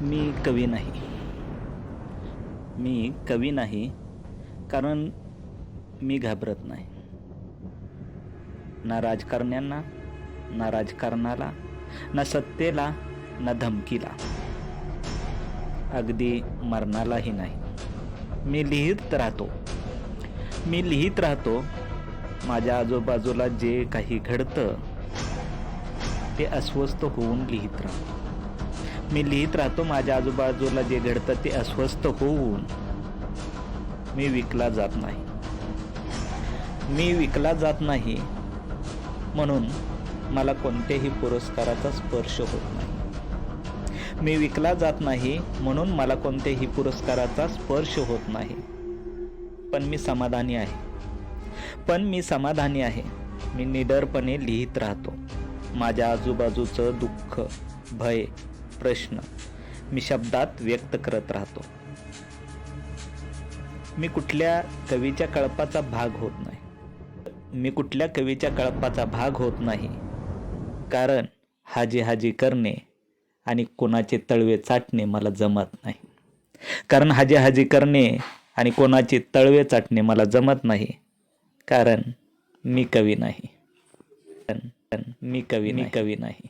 मी कवी नाही. मी कवी नाही कारण मी घाबरत नाही. ना राजकारण्यांना ना राजकारणाला ना सत्तेला ना धमकीला. अगदी मरणालाही नाही. मी लिहित राहतो. मी लिहित राहतो. माझ्या आजूबाजूला जे काही घडतं ते अस्वस्थ होऊन लिहित राहतो. मी लिहित राहतो माझ्या आजूबाजूला जे घडतं ते अस्वस्थ होऊन मी विकला जात नाही. मी विकला जात नाही म्हणून मला कोणत्याही पुरस्काराचा स्पर्श होत नाही. मी विकला जात नाही म्हणून मला कोणत्याही पुरस्काराचा स्पर्श होत नाही. पण मी समाधानी आहे. पण मी समाधानी आहे. मी निडरपणे लिहित राहतो. माझ्या आजूबाजूचं दुःख भय प्रश्न मी शब्दात व्यक्त करत राहतो. मी कुठल्या कवीच्या कळपाचा भाग होत नाही. मी कुठल्या कवीच्या कळपाचा भाग होत नाही. कारण हाजी हाजी करणे आणि कोणाचे तळवे चाटणे मला जमत नाही. कारण हाजी हाजी करणे आणि कोणाचे तळवे चाटणे मला जमत नाही. कारण मी कवी नाही. मी कवी मी कवी नाही.